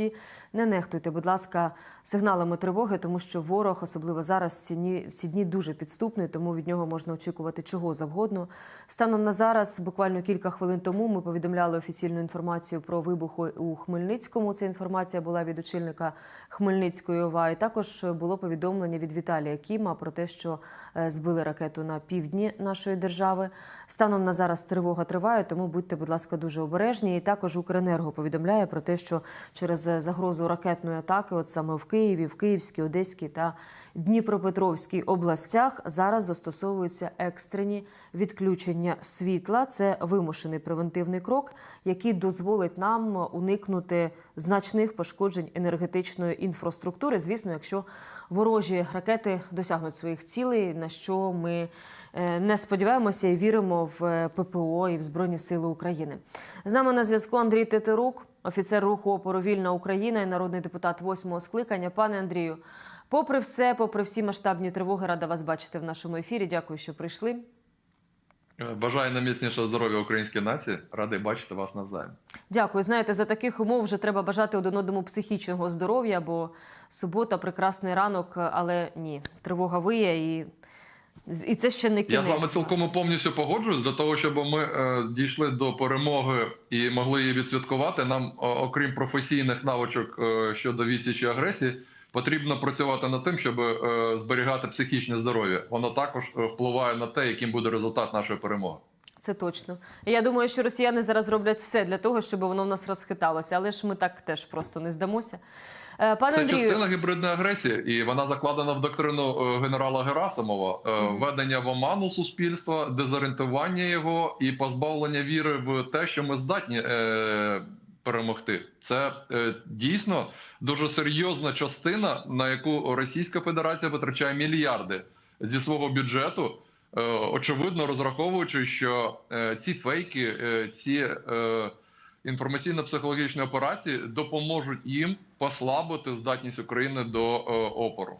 укритті. Не нехтуйте, будь ласка, сигналами тривоги, тому що ворог, особливо зараз, в ці дні, в ці дні дуже підступний, тому від нього можна очікувати чого завгодно. Станом на зараз, буквально кілька хвилин тому, ми повідомляли офіційну інформацію про вибухи у Хмельницькому. Ця інформація була від очільника Хмельницької ОВА. І також було повідомлення від Віталія Кіма про те, що е, збили ракету на півдні нашої держави. Станом на зараз тривога триває, тому будьте, будь ласка, дуже обережні. І також Укренерго повідомляє про те, що через загрозу ракетної атаки, от саме в Києві, в Київській, Одеській та Дніпропетровській областях, зараз застосовуються екстрені відключення світла. Це вимушений превентивний крок, який дозволить нам уникнути значних пошкоджень енергетичної інфраструктури. Звісно, якщо ворожі ракети досягнуть своїх цілей, на що ми е, не сподіваємося і віримо в е, ППО і в Збройні Сили України. З нами на зв'язку Андрій Тетерук, офіцер руху опору Вільна Україна і народний депутат восьмого скликання. Пане Андрію, попри все, попри всі масштабні тривоги, рада вас бачити в нашому ефірі. Дякую, що прийшли. Бажаю найміцнішого здоров'я українській нації. Радий бачити вас навзаєм. Дякую. Знаєте, за таких умов вже треба бажати один одному психічного здоров'я, бо субота, прекрасний ранок, але ні, тривога виє і. І це ще не кінець. Я з вами цілком повністю погоджуюсь для того, щоб ми е, дійшли до перемоги і могли її відсвяткувати. Нам, о, окрім професійних навичок е, щодо відсічі агресії, потрібно працювати над тим, щоб е, зберігати психічне здоров'я. Воно також е, впливає на те, яким буде результат нашої перемоги. Це точно. Я думаю, що росіяни зараз роблять все для того, щоб воно в нас розхиталося, але ж ми так теж просто не здамося. Е, Пане Це Андрію, частина гібридної агресії, і вона закладена в доктрину е, генерала Герасимова: Е, введення в оману суспільства, дезорієнтування його і позбавлення віри в те, що ми здатні перемогти. Це е, дійсно дуже серйозна частина, на яку Російська Федерація витрачає мільярди зі свого бюджету. Е, очевидно, розраховуючи, що е, ці фейки, е, ці е, інформаційно-психологічні операції допоможуть їм послабити здатність України до е, опору.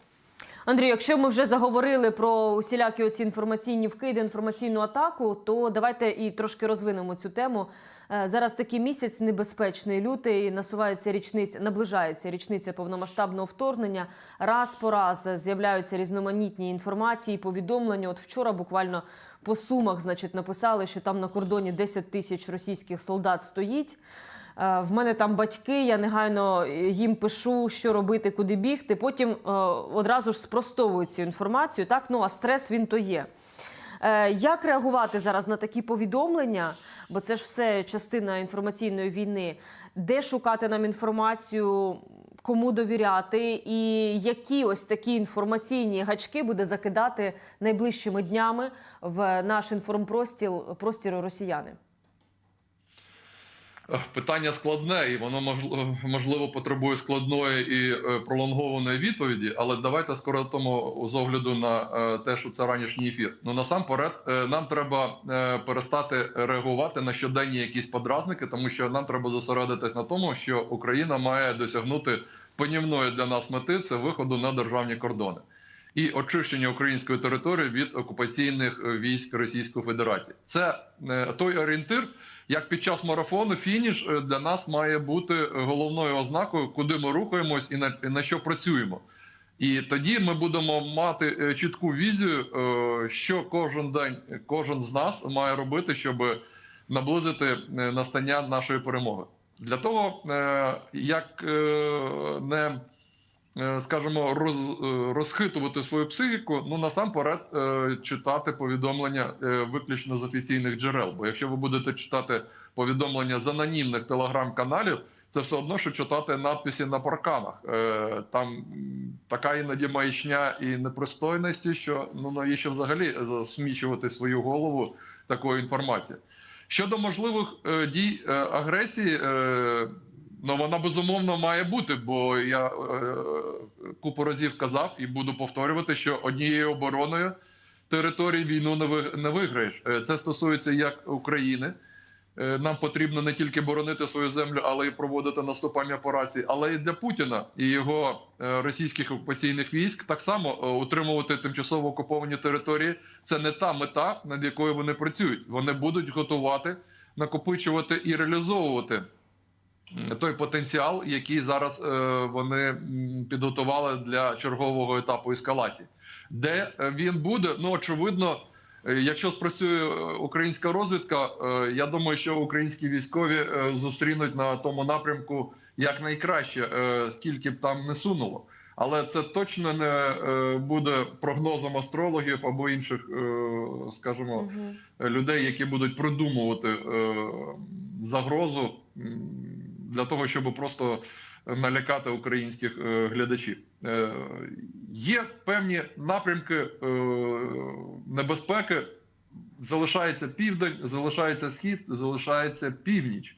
Андрію, якщо ми вже заговорили про усілякі оці інформаційні вкиди, інформаційну атаку, то давайте і трошки розвинемо цю тему. Е, Зараз такий місяць небезпечний лютий, насувається річниця, наближається річниця повномасштабного вторгнення. Раз по раз з'являються різноманітні інформації, повідомлення. От вчора буквально по сумах, значить, написали, що там на кордоні 10 тисяч російських солдат стоїть. Е, В мене там батьки, я негайно їм пишу, що робити, куди бігти. Потім е, одразу ж спростовую цю інформацію. Так, ну а стрес він то є. Е, Як реагувати зараз на такі повідомлення? Бо це ж все частина інформаційної війни. Де шукати нам інформацію, кому довіряти, і які ось такі інформаційні гачки буде закидати найближчими днями в наш інформпростір простір росіяни? Питання складне, і воно можливо, потребує складної і е, пролонгованої відповіді. Але давайте скоротимо з огляду на е, те, що це ранішній ефір. Ну насамперед, е, нам треба перестати реагувати на щоденні якісь подразники, тому що нам треба зосередитись на тому, що Україна має досягнути панівної для нас мети це виходу на державні кордони. І очищення української території від окупаційних військ Російської Федерації це той орієнтир, як під час марафону фініш е, для нас має бути головною ознакою, куди ми рухаємось і на, і на що працюємо. І тоді ми будемо мати е, чітку візію, е, що кожен день кожен з нас має робити, щоб наблизити настання нашої перемоги. Для того, як не скажімо, роз, е, розхитувати свою психіку, ну насамперед е, читати повідомлення е, виключно з офіційних джерел. Бо якщо ви будете читати повідомлення з анонімних телеграм-каналів, це все одно, що читати надписи на парканах. Е, Там така іноді маячня і непристойності, що ну навіщо взагалі засмічувати свою голову такою інформацією. Щодо можливих е, дій е, агресії, е, ну вона безумовно має бути, бо я е, купу разів казав і буду повторювати, що однією обороною території війну не ви- не виграєш. Е, Це стосується як України. Е, Нам потрібно не тільки боронити свою землю, але й проводити наступальні операції. Але і для Путіна і його е, російських окупаційних військ так само утримувати тимчасово окуповані території. Це не та мета, над якою вони працюють. Вони будуть готувати, накопичувати і реалізовувати той потенціал, який зараз е, вони підготували для чергового етапу ескалації. Де е, він буде? Ну очевидно, е, якщо спрацює е, українська розвідка, е, я думаю, що українські військові е, зустрінуть на тому напрямку якнайкраще, е, скільки б там не сунуло. Але це точно не е, буде прогнозом астрологів або інших, е, скажімо, Мгм. людей, які будуть продумувати е, загрозу для того, щоб просто налякати українських е, глядачів. Е, Є певні напрямки е, небезпеки. Залишається південь, залишається схід, залишається північ.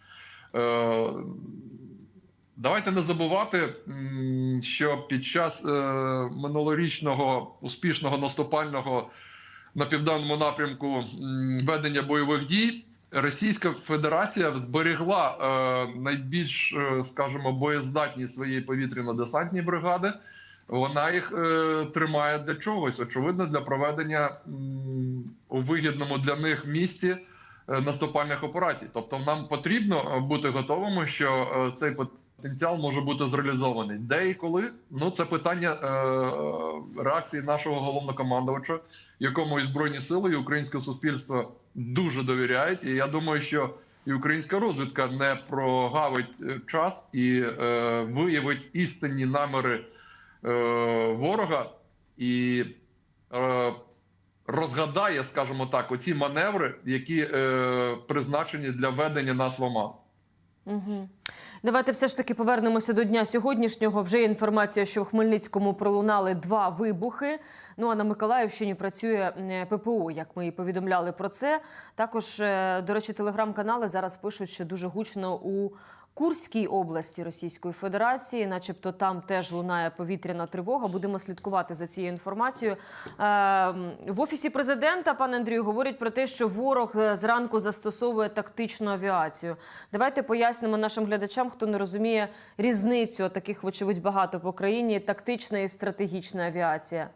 Давайте не забувати, що під час минулорічного успішного наступального на південному напрямку ведення бойових дій Російська Федерація зберегла е, найбільш, е, скажімо, боєздатність своєї повітряно-десантні бригади. Вона їх е, тримає для чогось, очевидно, для проведення у вигідному для них місті е, наступальних операцій. Тобто, нам потрібно бути готовими, що е, цей потенціал може бути зреалізований. Де і коли? Ну це питання е, реакції нашого головнокомандувача, якому і збройні сили, і українське суспільство дуже довіряють. І я думаю, що і українська розвідка не прогавить е, час і е, виявить істинні наміри е, ворога і е, розгадає, скажімо так, оці маневри, які е, призначені для введення нас в оману. Угу. Давайте все ж таки повернемося до дня сьогоднішнього. Вже є інформація, що в Хмельницькому пролунали два вибухи. Ну а на Миколаївщині працює ППО, як ми і повідомляли про це. Також, е, до речі, телеграм-канали зараз пишуть, що дуже гучно у Курській області Російської Федерації, начебто там теж лунає повітряна тривога. Будемо слідкувати за цією інформацією. Е, В офісі президента, пане Андрію, говорять про те, що ворог е, зранку застосовує тактичну авіацію. Давайте пояснимо нашим глядачам, хто не розуміє різницю таких, вочевидь, багато по країні тактична і стратегічна авіація.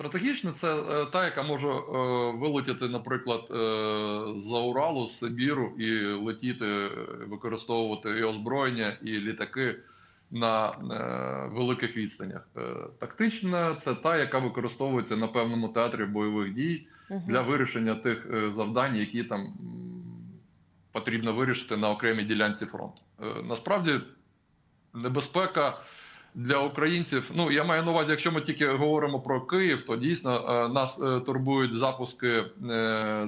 Стратегічно це е, та, яка може е, вилетіти, наприклад, е, за Уралу, з Сибіру і летіти, використовувати і озброєння, і літаки на великих відстанях. Тактична це та, яка використовується на певному театрі бойових дій для вирішення тих завдань, які там потрібно вирішити на окремій ділянці фронту. Насправді небезпека для українців. Ну я маю на увазі, якщо ми тільки говоримо про Київ, то дійсно е, нас е, турбують запуски е,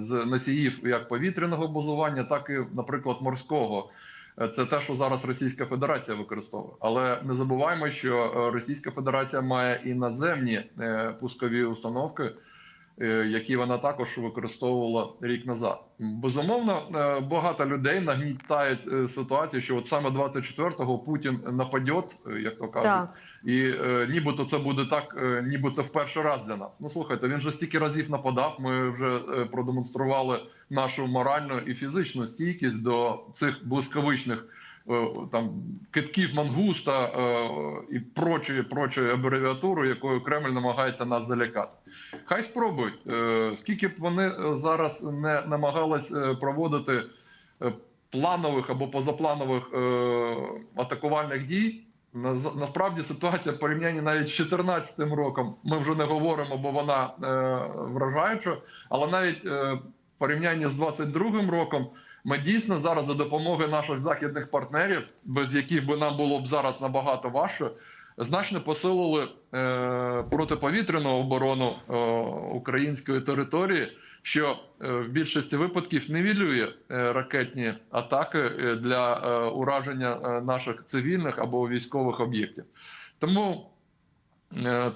з носіїв як повітряного базування, так і, наприклад, морського. Це те, що зараз Російська Федерація використовує. Але не забуваємо, що Російська Федерація має і наземні пускові установки, які вона також використовувала рік назад. Безумовно, е, багато людей нагнітають е, ситуацію, що от саме 24-го Путін нападет, е, як то кажуть, Так. і е, нібито це буде так, е, ніби це в перший раз для нас. Ну слухайте, він же стільки разів нападав. Ми вже е, продемонстрували нашу моральну і фізичну стійкість до цих блискавичних е, там китків мангуста е, і прочої прочої абревіатури, якою Кремль намагається нас залякати. Хай спробують, Е, скільки б вони е, зараз не намагались е, проводити е, планових або позапланових е, атакувальних дій. На- Насправді ситуація в порівнянні навіть з 2014 роком ми вже не говоримо, бо вона е, вражаюча, але навіть е, в порівнянні з 2022 роком ми дійсно зараз за допомогою наших західних партнерів, без яких би нам було б зараз набагато важче, значно посилили е, протиповітряну оборону е, української території, що е, в більшості випадків нівелює е, ракетні атаки для ураження наших цивільних або військових об'єктів. Тому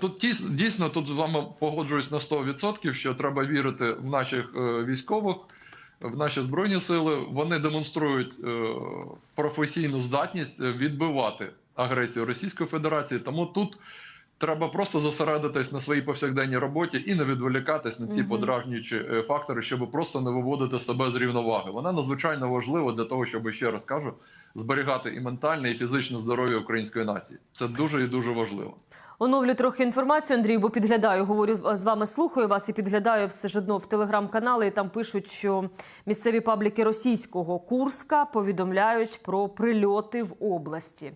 тут дійсно тут з вами погоджуюсь на 100%, що треба вірити в наших військових. В наші збройні сили вони демонструють е, професійну здатність е, відбивати агресію Російської Федерації. Тому тут треба просто зосередитись на своїй повсякденній роботі і не відволікатись на ці Мгм. подражнюючі е, фактори, щоб просто не виводити себе з рівноваги. Вона надзвичайно важлива для того, щоб ще раз кажу, зберігати і ментальне, і фізичне здоров'я української нації. Це дуже і дуже важливо. Оновлю трохи інформацію, Андрій, бо підглядаю, говорю з вами, слухаю вас і підглядаю все ж одно в телеграм-канали. І там пишуть, що місцеві пабліки російського Курска повідомляють про прильоти в області.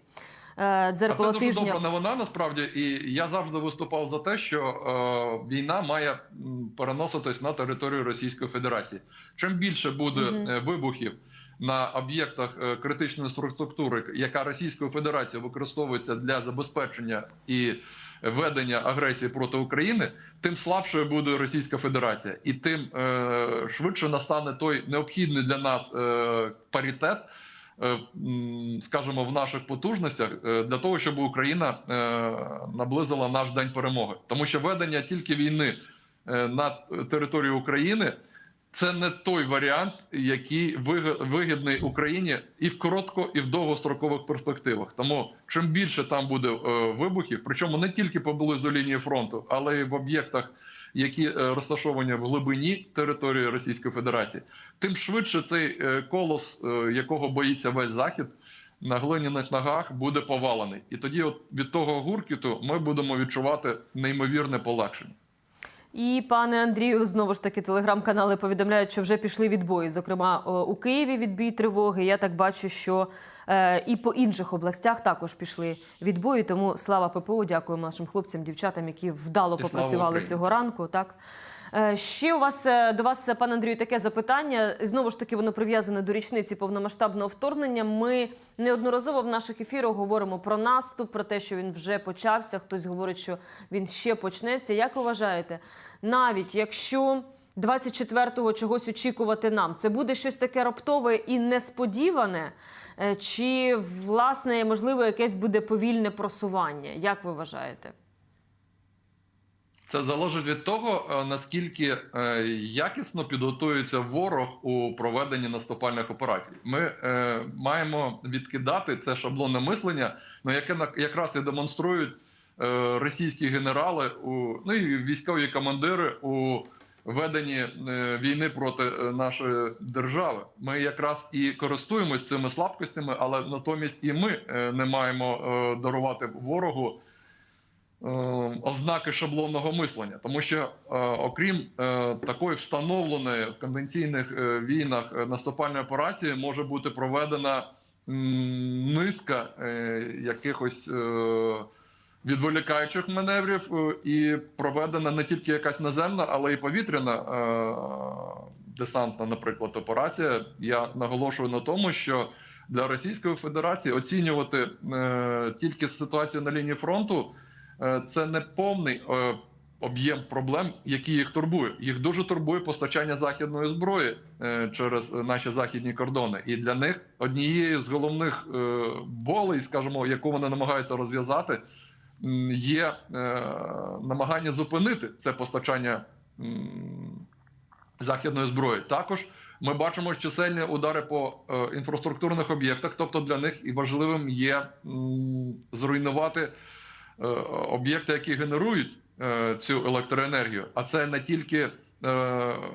Е, А це Дзеркало дуже тижня. добра новина насправді, і я завжди виступав за те, що е, війна має переноситись на територію Російської Федерації. Чим більше буде е, вибухів на об'єктах е, критичної інфраструктури, яка Російською Федерацією використовується для забезпечення і ведення агресії проти України, тим слабшою буде Російська Федерація, і тим е, швидше настане той необхідний для нас е, паритет. скажімо, в наших потужностях для того, щоб Україна наблизила наш день перемоги, тому що ведення тільки війни на території України це не той варіант, який виг- вигідний Україні і в коротко, і в довгострокових перспективах. Тому чим більше там буде е, вибухів, причому не тільки поблизу лінії фронту, але й в об'єктах, які е, розташовані в глибині території Російської Федерації, тим швидше цей е, колос, якого боїться весь захід. На глиняних ногах буде повалений, і тоді, от від того гуркіту, ми будемо відчувати неймовірне полегшення. І пане Андрію, знову ж таки, телеграм-канали повідомляють, що вже пішли відбої. Зокрема, е, у Києві відбій тривоги. Я так бачу, що е, і по інших областях також пішли відбої. Тому слава ППО, дякуємо нашим хлопцям, дівчатам, які вдало попрацювали цього ранку. Так. Е, Ще у вас е, до вас, пане Андрію, таке запитання. Знову ж таки, воно прив'язане до річниці повномасштабного вторгнення. Ми неодноразово в наших ефірах говоримо про наступ, про те, що він вже почався. Хтось говорить, що він ще почнеться. Як ви вважаєте, навіть якщо 24-го чогось очікувати нам, це буде щось таке раптове і несподіване? Е, Чи власне можливо якесь буде повільне просування? Як ви вважаєте? Це залежить від того, е, наскільки е, якісно підготується ворог у проведенні наступальних операцій. Ми е, маємо відкидати це шаблонне мислення, на яке якраз і демонструють російські генерали, у, ну і військові командири у веденні війни проти нашої держави. Ми якраз і користуємось цими слабкостями, але натомість і ми не маємо дарувати ворогу ознаки шаблонного мислення, тому що е, окрім е, такої встановленої в конвенційних е, війнах е, наступальної операції може бути проведена низка е, якихось е, відволікаючих маневрів е, і проведена не тільки якась наземна, але й повітряна е, десантна, наприклад, операція. Я наголошую на тому, що для Російської Федерації оцінювати е, тільки ситуацію на лінії фронту. Е, це не повний е, об'єм проблем, які їх турбує. Їх дуже турбує постачання західної зброї е, через наші західні кордони. І для них однією з головних болей, скажімо, яку вони намагаються розв'язати, є намагання зупинити це постачання західної зброї. Також ми бачимо чисельні удари по інфраструктурних об'єктах, тобто для них і важливим є зруйнувати об'єкти, які генерують е, цю електроенергію. А це не тільки е,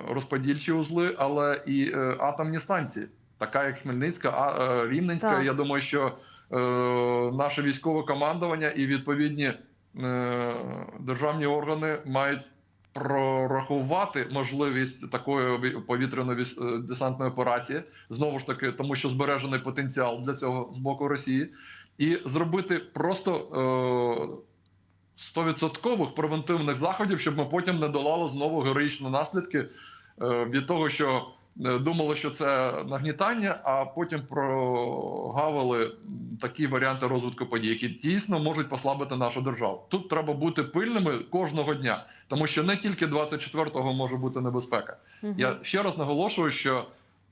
розподільчі узли, але і е, атомні станції, така як Хмельницька, е, Рівненська. Так. Я думаю, що е, наше військове командування і відповідні е, державні органи мають. Прорахувати можливість такої ві- повітряної е, десантної операції знову ж таки, тому що збережений потенціал для цього з боку Росії, і зробити просто стовідсоткових превентивних заходів, щоб ми потім не долали знову героїчні наслідки е, від того, що е, думали, що це нагнітання, а потім прогавили такі варіанти розвитку подій, які дійсно можуть послабити нашу державу. Тут треба бути пильними кожного дня, тому що не тільки 24-го може бути небезпека. Мгм. Я ще раз наголошую, що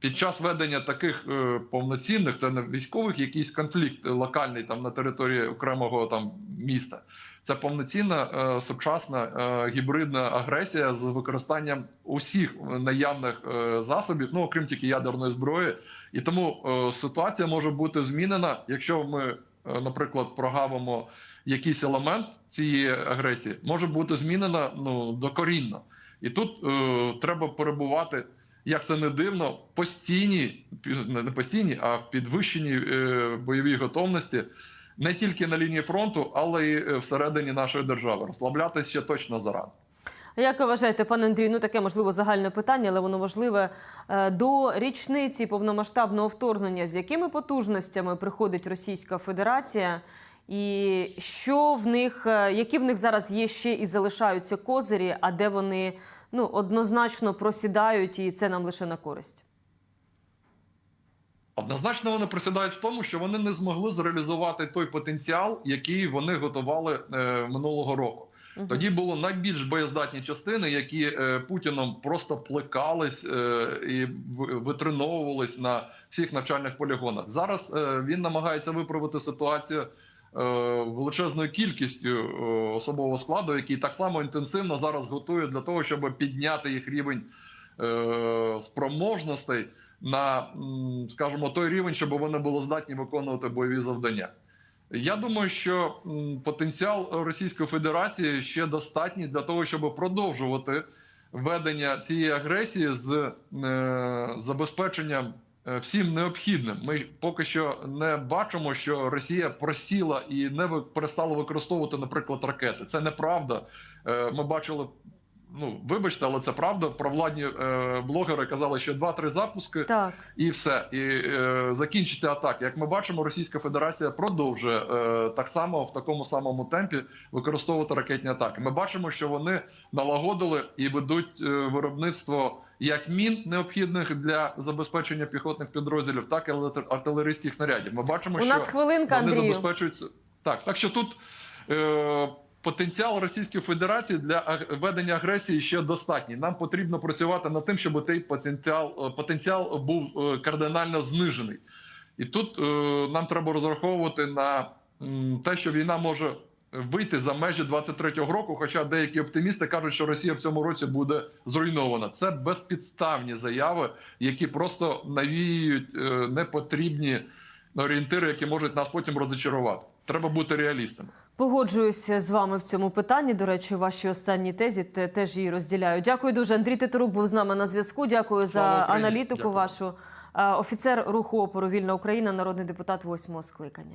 під час ведення таких е, повноцінних та військових якийсь конфлікт локальний там на території окремого там міста. Це повноцінна е, сучасна е, гібридна агресія з використанням усіх наявних е, засобів, ну окрім тільки ядерної зброї. І тому е, ситуація може бути змінена, якщо ми, е, наприклад, прогавимо якийсь елемент цієї агресії, може бути змінена ну докорінно. І тут е, треба перебувати, як це не дивно, постійні, не постійні, а в підвищеній е, бойовій готовності не тільки на лінії фронту, але й е, всередині нашої держави. Розслаблятися ще точно зарано. Як ви вважаєте, пане Андрію, ну таке можливо загальне питання, але воно важливе Е, до річниці повномасштабного вторгнення. З якими потужностями приходить Російська Федерація, і що в них, е, які в них зараз є ще і залишаються козирі, а де вони ну однозначно просідають, і це нам лише на користь? Однозначно вони присідають в тому, що вони не змогли зреалізувати той потенціал, який вони готували е, минулого року. Мгм. Тоді було найбільш боєздатні частини, які е, Путіном просто плекались е, і витреновувались на всіх навчальних полігонах. Зараз е, він намагається виправити ситуацію величезною кількістю е, особового складу, який так само інтенсивно зараз готує для того, щоб підняти їх рівень е, спроможностей на, скажімо, той рівень, щоб вони були здатні виконувати бойові завдання. Я думаю, що потенціал Російської Федерації ще достатній для того, щоб продовжувати ведення цієї агресії з е, забезпеченням е, всім необхідним. Ми поки що не бачимо, що Росія просіла і не перестала використовувати, наприклад, ракети. Це неправда. Е, Ми бачили. Ну, вибачте, але це правда. Провладні е, блогери казали, що 2-3 запуски Так. і все, і е, закінчиться атака. Як ми бачимо, Російська Федерація продовжує е, так само в такому самому темпі використовувати ракетні атаки. Ми бачимо, що вони налагодили і ведуть е, виробництво як мін необхідних для забезпечення піхотних підрозділів, так і артилерійських снарядів. Ми бачимо, У що нас хвилинка, вони Андрію. забезпечуються так. Так що тут е, потенціал Російської Федерації для ведення агресії ще достатній. Нам потрібно працювати над тим, щоб цей потенціал, е, потенціал був е, кардинально знижений. І тут е, нам треба розраховувати на те, що війна може вийти за межі 23-го року. Хоча деякі оптимісти кажуть, що Росія в цьому році буде зруйнована. Це безпідставні заяви, які просто навіюють е, непотрібні орієнтири, які можуть нас потім розочарувати. Треба бути реалістами. Погоджуюся з вами в цьому питанні. До речі, ваші останні тезі те- теж її розділяю. Дякую дуже. Андрій Титарук був з нами на зв'язку. Дякую Слава за Україні. аналітику Дякую. вашу. Е, Офіцер руху опору Вільна Україна, народний депутат восьмого скликання.